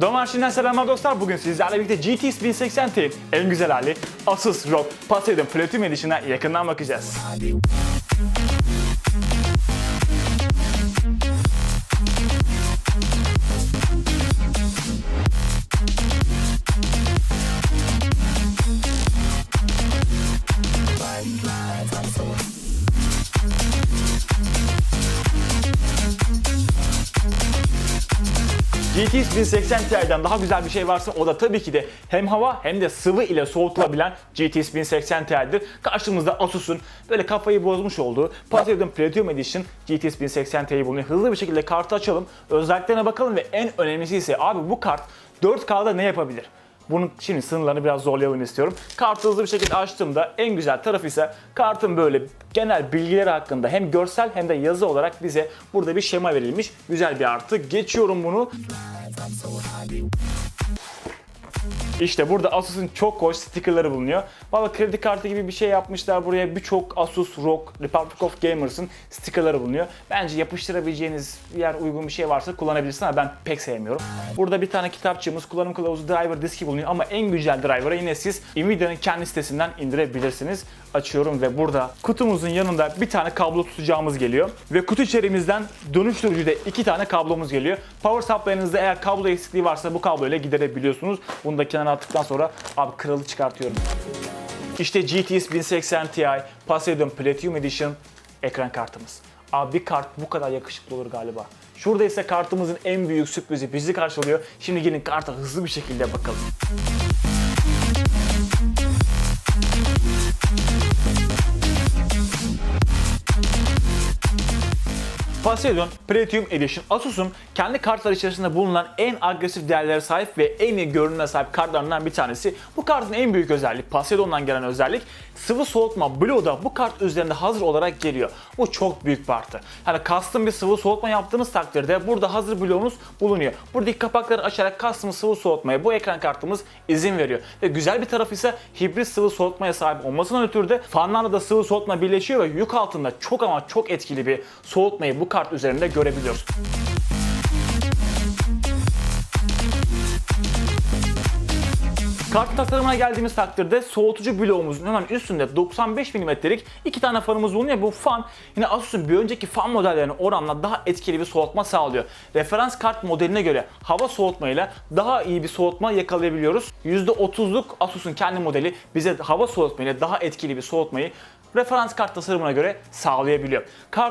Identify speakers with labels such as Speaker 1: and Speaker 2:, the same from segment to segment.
Speaker 1: Domarşinden selamlar dostlar. Bugün sizlerle birlikte GT 1080 Ti en güzel hali Asus ROG Poseidon Platinum Edition'a yakından bakacağız. GT 1080 Ti'den daha güzel bir şey varsa o da tabii ki de hem hava hem de sıvı ile soğutulabilen GT 1080 Ti'dir. Karşımızda Asus'un böyle kafayı bozmuş olduğu Poseidon Platinum Edition GT 1080 Ti'yi bulunuyor. Hızlı bir şekilde kartı açalım, özelliklerine bakalım ve en önemlisi ise abi bu kart 4K'da ne yapabilir? Bunun şimdi sınırlarını biraz zorlayalım istiyorum. Kartı hızlı bir şekilde açtığımda en güzel tarafı ise kartın böyle genel bilgileri hakkında hem görsel hem de yazı olarak bize burada bir şema verilmiş. Güzel bir artı. Geçiyorum bunu. İşte burada Asus'un çok hoş stickerları bulunuyor. Valla kredi kartı gibi bir şey yapmışlar buraya. Birçok Asus ROG, Republic of Gamers'ın stickerları bulunuyor. Bence yapıştırabileceğiniz yer uygun bir şey varsa kullanabilirsiniz ama ben pek sevmiyorum. Burada bir tane kitapçığımız, kullanım kılavuzu, driver diski bulunuyor ama en güzel driver'ı yine siz Nvidia'nın kendi sitesinden indirebilirsiniz. Açıyorum ve burada kutumuzun yanında bir tane kablo tutacağımız geliyor. Ve kutu içerimizden dönüştürücüde iki tane kablomuz geliyor. Power supply'ınızda eğer kablo eksikliği varsa bu kabloyla giderebiliyorsunuz. Bunu da kenara attıktan sonra abi kralı çıkartıyorum. İşte GTX 1080 Ti Poseidon Platinum Edition ekran kartımız. Abi bir kart bu kadar yakışıklı olur galiba. Şurada ise kartımızın en büyük sürprizi bizi karşılıyor. Şimdi gelin karta hızlı bir şekilde bakalım. Poseidon Platinum Edition Asus'un kendi kartlar içerisinde bulunan en agresif değerlere sahip ve en iyi görünüme sahip kartlarından bir tanesi. Bu kartın en büyük özelliği, Poseidon'dan gelen özellik sıvı soğutma bloğu da bu kart üzerinde hazır olarak geliyor. Bu çok büyük bir artı. Hani custom bir sıvı soğutma yaptığınız takdirde burada hazır bloğunuz bulunuyor. Buradaki kapakları açarak custom sıvı soğutmaya bu ekran kartımız izin veriyor. Ve güzel bir tarafı ise hibrit sıvı soğutmaya sahip olmasından ötürü de fanlarla da sıvı soğutma birleşiyor ve yük altında çok ama çok etkili bir soğutmayı bu kart üzerinde görebiliyoruz. Kart tasarımına geldiğimiz takdirde soğutucu bloğumuzun hemen üstünde 95 mm'lik iki tane fanımız bulunuyor. Bu fan yine Asus'un bir önceki fan modellerine oranla daha etkili bir soğutma sağlıyor. Referans kart modeline göre hava soğutmayla daha iyi bir soğutma yakalayabiliyoruz. %30'luk Asus'un kendi modeli bize hava soğutmayla daha etkili bir soğutmayı referans kart tasarımına göre sağlayabiliyor.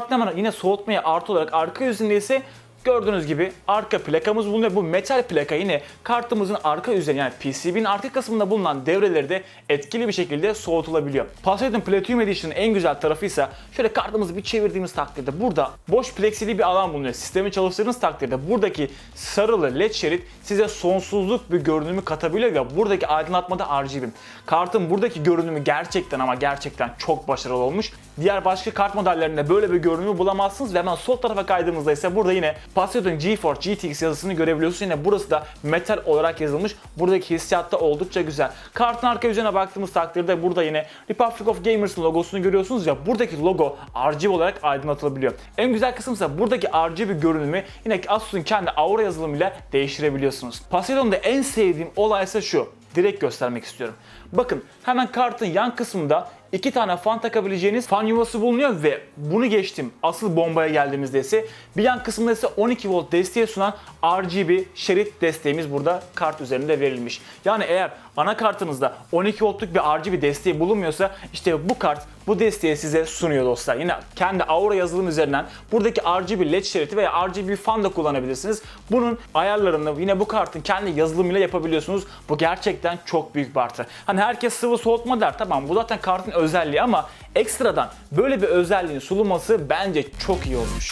Speaker 1: Hemen yine soğutmaya artı olarak arka yüzünde ise Gördüğünüz gibi arka plakamız bulunuyor. Bu metal plaka yine kartımızın arka üzerine yani PCB'nin arka kısmında bulunan devreleri de etkili bir şekilde soğutulabiliyor. Poseidon Platinum Edition'ın en güzel tarafı ise şöyle kartımızı bir çevirdiğimiz takdirde burada boş plexili bir alan bulunuyor. Sistemi çalıştırdığınız takdirde buradaki sarılı led şerit size sonsuzluk bir görünümü katabiliyor ve buradaki aydınlatmada RGB. Kartın buradaki görünümü gerçekten ama gerçekten çok başarılı olmuş. Diğer başka kart modellerinde böyle bir görünümü bulamazsınız ve hemen sol tarafa kaydığımızda ise burada yine Poseidon GeForce GTX yazısını görebiliyorsunuz. Yine burası da metal olarak yazılmış. Buradaki hissiyat da oldukça güzel. Kartın arka yüzüne baktığımız takdirde burada yine Republic of Gamers'ın logosunu görüyorsunuz ya buradaki logo RGB olarak aydınlatılabiliyor. En güzel kısım ise buradaki RGB görünümü yine Asus'un kendi Aura yazılımıyla değiştirebiliyorsunuz. Poseidon'da en sevdiğim olay ise şu direkt göstermek istiyorum. Bakın hemen kartın yan kısmında iki tane fan takabileceğiniz fan yuvası bulunuyor ve bunu geçtim. Asıl bombaya geldiğimizde ise bir yan kısmında ise 12 volt desteği sunan RGB şerit desteğimiz burada kart üzerinde verilmiş. Yani eğer anakartınızda 12 voltluk bir RGB desteği bulunmuyorsa işte bu kart bu desteği size sunuyor dostlar. Yine kendi Aura yazılım üzerinden buradaki RGB led şeriti veya RGB fan da kullanabilirsiniz. Bunun ayarlarını yine bu kartın kendi yazılımıyla yapabiliyorsunuz. Bu gerçekten çok büyük bir artı. Hani herkes sıvı soğutma der. Tamam bu zaten kartın özelliği ama ekstradan böyle bir özelliğin sunulması bence çok iyi olmuş.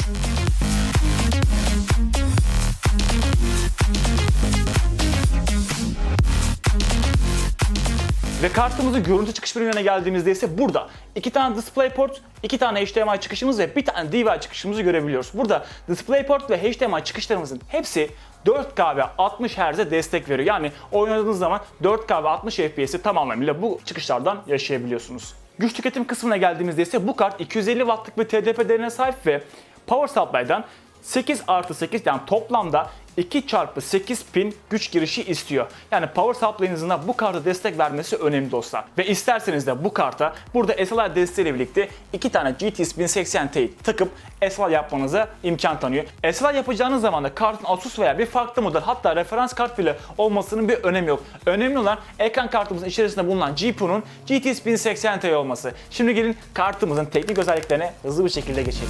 Speaker 1: Ve kartımızın görüntü çıkış bölümüne geldiğimizde ise burada iki tane DisplayPort, iki tane HDMI çıkışımız ve bir tane DVI çıkışımızı görebiliyoruz. Burada DisplayPort ve HDMI çıkışlarımızın hepsi 4K ve 60 Hz'e destek veriyor. Yani oynadığınız zaman 4K ve 60 FPS'i tam anlamıyla bu çıkışlardan yaşayabiliyorsunuz. Güç tüketim kısmına geldiğimizde ise bu kart 250 Watt'lık bir TDP değerine sahip ve Power Supply'dan 8 artı 8 yani toplamda 2 çarpı 8 pin güç girişi istiyor. Yani power supply'ınızın bu karta destek vermesi önemli dostlar. Ve isterseniz de bu karta burada SLR desteğiyle birlikte iki tane GTX 1080 Ti takıp SLR yapmanıza imkan tanıyor. SLR yapacağınız zaman da kartın Asus veya bir farklı model hatta referans kart bile olmasının bir önemi yok. Önemli olan ekran kartımızın içerisinde bulunan GPU'nun GTX 1080 Ti olması. Şimdi gelin kartımızın teknik özelliklerine hızlı bir şekilde geçelim.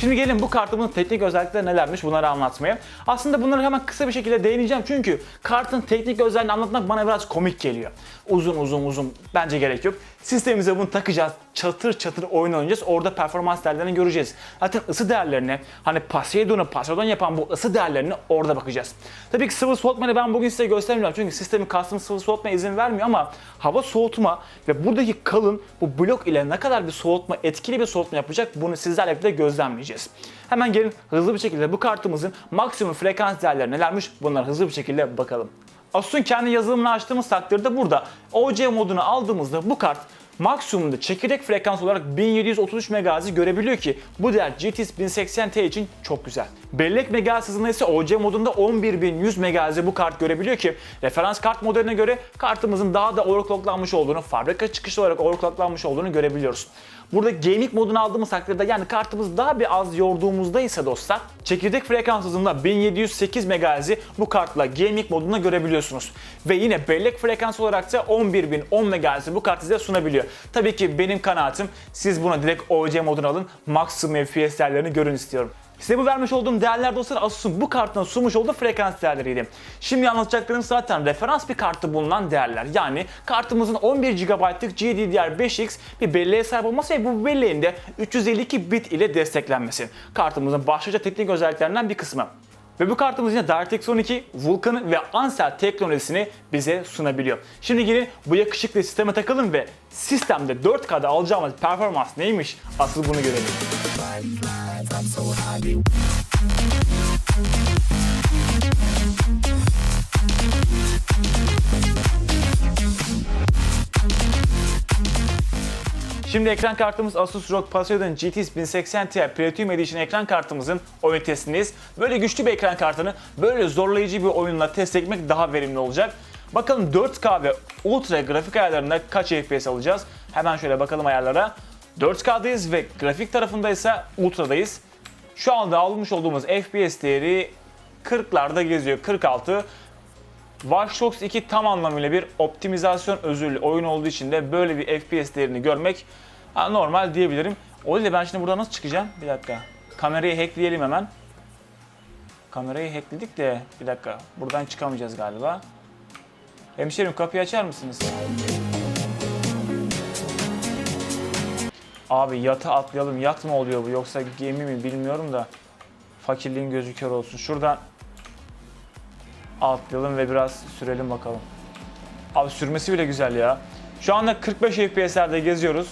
Speaker 1: Şimdi gelin bu kartımızın teknik özellikleri nelermiş bunları anlatmaya. Aslında bunları hemen kısa bir şekilde değineceğim çünkü kartın teknik özelliğini anlatmak bana biraz komik geliyor. Uzun uzun uzun bence gerek yok. Sistemimize bunu takacağız. Çatır çatır oyun oynayacağız. Orada performans değerlerini göreceğiz. Zaten ısı değerlerine hani Poseidon'u Poseidon yapan bu ısı değerlerini orada bakacağız. Tabii ki sıvı soğutmayı ben bugün size göstermeyeceğim. Çünkü sistemin kastım sıvı soğutmaya izin vermiyor ama hava soğutma ve buradaki kalın bu blok ile ne kadar bir soğutma, etkili bir soğutma yapacak bunu sizlerle birlikte gözlemleyeceğiz. Hemen gelin hızlı bir şekilde bu kartımızın maksimum frekans değerleri nelermiş bunlara hızlı bir şekilde bakalım. Asus'un kendi yazılımını açtığımız takdirde burada OC modunu aldığımızda bu kart maksimumda çekirdek frekans olarak 1733 MHz'i görebiliyor ki bu değer GTX 1080 Ti için çok güzel. Bellek MHz hızında ise OC modunda 11100 MHz'i bu kart görebiliyor ki referans kart modeline göre kartımızın daha da overclocklanmış olduğunu, fabrika çıkışlı olarak overclocklanmış olduğunu görebiliyoruz. Burada gaming modunu aldığımız takdirde yani kartımız daha bir az yorduğumuzda ise dostlar çekirdek frekans hızında 1708 MHz'i bu kartla gaming modunda görebiliyorsunuz. Ve yine bellek frekans olarak da 11010 MHz'i bu kart size sunabiliyor. Tabii ki benim kanaatim siz buna direkt OC modunu alın maksimum FPS değerlerini görün istiyorum. Size bu vermiş olduğum değerler dostlar Asus'un bu kartına sunmuş olduğu frekans değerleriydi. Şimdi anlatacaklarım zaten referans bir kartı bulunan değerler. Yani kartımızın 11 GB'lık GDDR5X bir belleğe sahip olması ve bu belleğin de 352 bit ile desteklenmesi. Kartımızın başlıca teknik özelliklerinden bir kısmı. Ve bu kartımız yine DirectX 12, Vulkan ve Ansel teknolojisini bize sunabiliyor. Şimdi gelin bu yakışıklı sisteme takalım ve sistemde 4K'da alacağımız performans neymiş asıl bunu görelim. Şimdi ekran kartımız Asus ROG Poseidon GTX 1080 Ti Platinum Edition ekran kartımızın oyun testindeyiz. Böyle güçlü bir ekran kartını böyle zorlayıcı bir oyunla test etmek daha verimli olacak. Bakalım 4K ve Ultra grafik ayarlarında kaç FPS alacağız? Hemen şöyle bakalım ayarlara. 4K'dayız ve grafik tarafında ise Ultra'dayız. Şu anda almış olduğumuz FPS değeri 40'larda geziyor. 46. Watch Dogs 2 tam anlamıyla bir optimizasyon özürlü oyun olduğu için de böyle bir FPS değerini görmek normal diyebilirim. O ben şimdi buradan nasıl çıkacağım? Bir dakika. Kamerayı hackleyelim hemen. Kamerayı hackledik de bir dakika. Buradan çıkamayacağız galiba. Hemşerim kapıyı açar mısınız? Abi yata atlayalım. Yat mı oluyor bu yoksa gemi mi bilmiyorum da. Fakirliğin gözü kör olsun. Şuradan atlayalım ve biraz sürelim bakalım. Abi sürmesi bile güzel ya. Şu anda 45 FPS'lerde geziyoruz.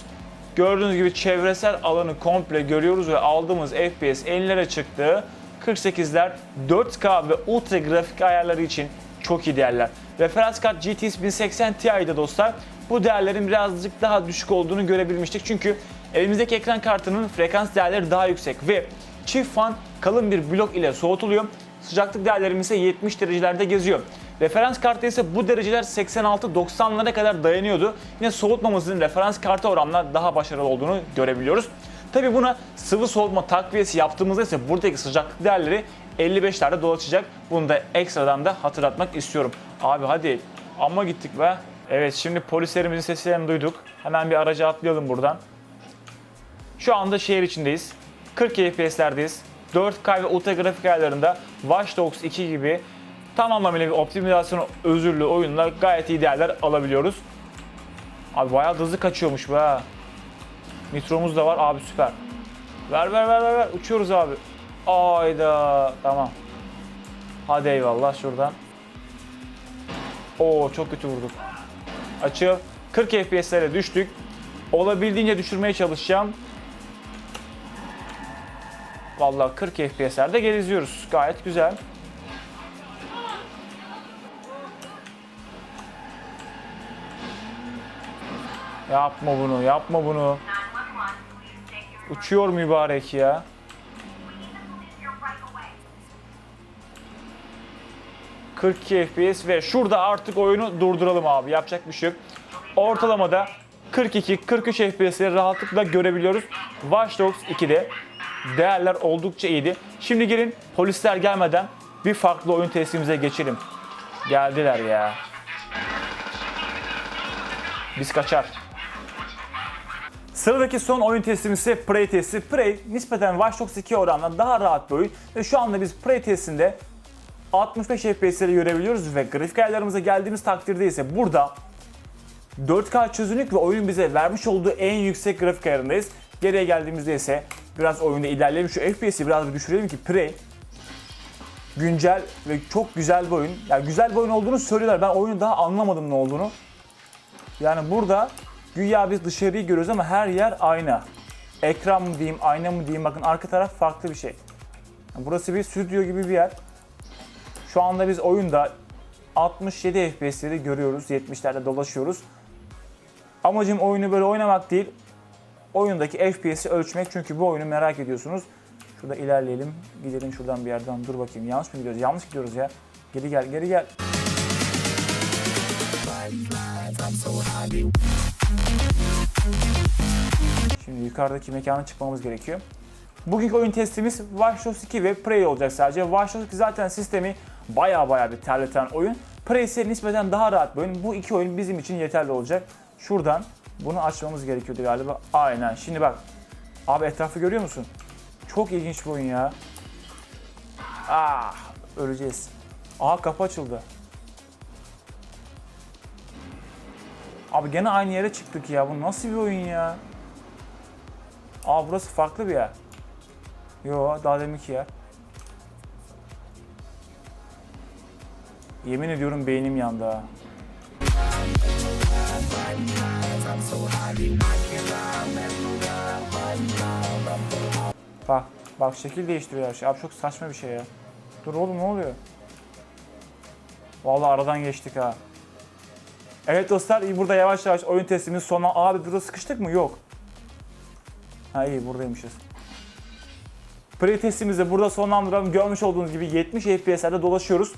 Speaker 1: Gördüğünüz gibi çevresel alanı komple görüyoruz ve aldığımız FPS 50'lere çıktı. 48'ler 4K ve ultra grafik ayarları için çok iyi değerler. Referans kart GTX 1080 Ti'de dostlar bu değerlerin birazcık daha düşük olduğunu görebilmiştik. Çünkü elimizdeki ekran kartının frekans değerleri daha yüksek ve çift fan kalın bir blok ile soğutuluyor. Sıcaklık değerlerimiz ise 70 derecelerde geziyor. Referans kartı ise bu dereceler 86-90'lara kadar dayanıyordu. Yine soğutmamızın referans kartı oranla daha başarılı olduğunu görebiliyoruz. Tabi buna sıvı soğutma takviyesi yaptığımızda ise buradaki sıcaklık değerleri 55'lerde dolaşacak. Bunu da ekstradan da hatırlatmak istiyorum. Abi hadi amma gittik be. Evet şimdi polislerimizin seslerini duyduk. Hemen bir araca atlayalım buradan. Şu anda şehir içindeyiz. 40 FPS'lerdeyiz. 4K ve ultra grafik ayarlarında Watch Dogs 2 gibi tam anlamıyla bir optimizasyon özürlü oyunla gayet iyi değerler alabiliyoruz. Abi bayağı hızlı kaçıyormuş be. Nitromuz da var abi süper. Ver ver ver ver ver uçuyoruz abi. Ayda tamam. Hadi eyvallah şuradan. Oo çok kötü vurduk. Açı 40 FPS'lere düştük. Olabildiğince düşürmeye çalışacağım. Vallahi 40 FPS'lerde geziyoruz. Gayet güzel. Yapma bunu, yapma bunu. Uçuyor mübarek ya.
Speaker 2: We
Speaker 1: 42 FPS ve şurada artık oyunu durduralım abi. Yapacak bir şey yok. Ortalamada 42-43 FPS'leri rahatlıkla görebiliyoruz. Watch Dogs 2'de değerler oldukça iyiydi. Şimdi gelin polisler gelmeden bir farklı oyun testimize geçelim. Geldiler ya. Biz kaçar. Sıradaki son oyun testimiz ise Prey testi. Prey nispeten Watch Dogs 2 oranla daha rahat bir oyun ve şu anda biz Prey testinde 65 FPS'leri görebiliyoruz ve grafik ayarlarımıza geldiğimiz takdirde ise burada 4K çözünürlük ve oyun bize vermiş olduğu en yüksek grafik ayarındayız. Geriye geldiğimizde ise biraz oyunda ilerleyelim. Şu FPS'i biraz bir düşürelim ki Prey güncel ve çok güzel bir oyun. Yani güzel bir oyun olduğunu söylüyorlar. Ben oyunu daha anlamadım ne olduğunu. Yani burada güya biz dışarıyı görüyoruz ama her yer ayna. Ekran mı diyeyim, ayna mı diyeyim bakın arka taraf farklı bir şey. Yani burası bir stüdyo gibi bir yer. Şu anda biz oyunda 67 FPS'leri görüyoruz. 70'lerde dolaşıyoruz. Amacım oyunu böyle oynamak değil. Oyundaki FPS'i ölçmek çünkü bu oyunu merak ediyorsunuz. Şurada ilerleyelim. Gidelim şuradan bir yerden. Dur bakayım. Yanlış mı gidiyoruz? Yanlış gidiyoruz ya. Geri gel, geri gel. Şimdi yukarıdaki mekana çıkmamız gerekiyor. Bugünkü oyun testimiz Watch Dogs 2 ve Prey olacak sadece. Watch Dogs 2 zaten sistemi baya baya bir terleten oyun. Prey ise nispeten daha rahat bir oyun. Bu iki oyun bizim için yeterli olacak. Şuradan bunu açmamız gerekiyordu galiba. Aynen. Şimdi bak. Abi etrafı görüyor musun? Çok ilginç bir oyun ya. Ah, öleceğiz. Aha kapı açıldı. Abi gene aynı yere çıktık ya. Bu nasıl bir oyun ya? Aa burası farklı bir yer. Yo daha deminki yer. Yemin ediyorum beynim yandı ha. Bak, bak şekil değiştiriyor her şey. Abi çok saçma bir şey ya. Dur oğlum ne oluyor? Vallahi aradan geçtik ha. Evet dostlar burada yavaş yavaş oyun testiminin sonuna... Abi burada sıkıştık mı? Yok. Ha iyi buradaymışız. Pre testimizi burada sonlandıralım. Görmüş olduğunuz gibi 70 FPS'lerde dolaşıyoruz.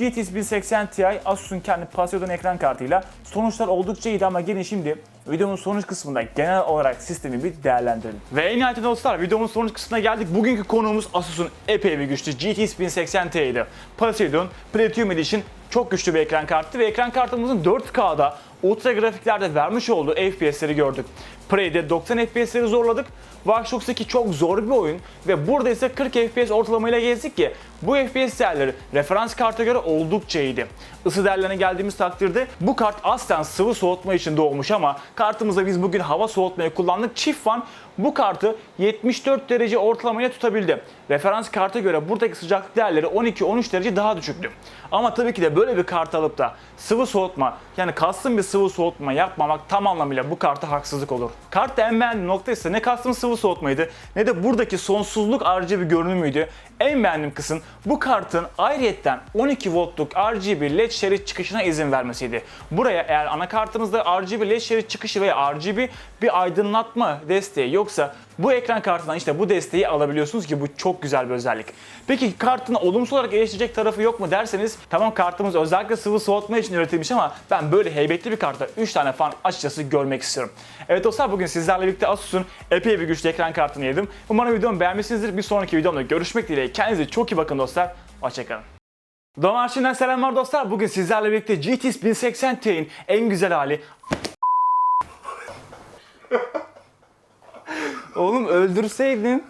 Speaker 1: GTX 1080 Ti Asus'un kendi Pasio'dan ekran kartıyla sonuçlar oldukça iyiydi ama gelin şimdi videonun sonuç kısmında genel olarak sistemi bir değerlendirelim. Ve en nihayetinde dostlar videonun sonuç kısmına geldik. Bugünkü konuğumuz Asus'un epey bir güçlü GTX 1080 Ti'ydi. Pasio'nun Platinum Edition çok güçlü bir ekran kartı ve ekran kartımızın 4K'da ultra grafiklerde vermiş olduğu FPS'leri gördük. Prey'de 90 FPS'leri zorladık. Watch Dogs 2 çok zor bir oyun ve burada ise 40 FPS ortalamayla gezdik ki bu FPS değerleri referans karta göre oldukça iyiydi. Isı değerlerine geldiğimiz takdirde bu kart aslen sıvı soğutma için doğmuş ama kartımıza biz bugün hava soğutmaya kullandık. Çift fan bu kartı 74 derece ortalamayla tutabildi. Referans karta göre buradaki sıcaklık değerleri 12-13 derece daha düşüktü. Ama tabii ki de böyle bir kart alıp da sıvı soğutma yani kastım bir sıvı soğutma yapmamak tam anlamıyla bu karta haksızlık olur. Kartta en beğendiğim nokta ise ne kastım sıvı soğutmaydı ne de buradaki sonsuzluk RGB görünümüydü. En beğendiğim kısım bu kartın ayrıyetten 12 voltluk RGB LED şerit çıkışına izin vermesiydi. Buraya eğer anakartınızda RGB LED şerit çıkışı veya RGB bir aydınlatma desteği yoksa bu ekran kartından işte bu desteği alabiliyorsunuz ki bu çok güzel bir özellik. Peki kartın olumsuz olarak eleştirecek tarafı yok mu derseniz tamam kartımız özellikle sıvı soğutma için üretilmiş ama ben böyle heybetli bir kartta 3 tane fan açıkçası görmek istiyorum. Evet dostlar bugün sizlerle birlikte Asus'un epey bir güçlü ekran kartını yedim. Umarım videomu beğenmişsinizdir. Bir sonraki videomda görüşmek dileğiyle. Kendinize çok iyi bakın dostlar. Hoşçakalın. Doğum Arşiv'den selamlar dostlar. Bugün sizlerle birlikte GTX 1080 Ti'nin en güzel hali Oğlum öldürseydin.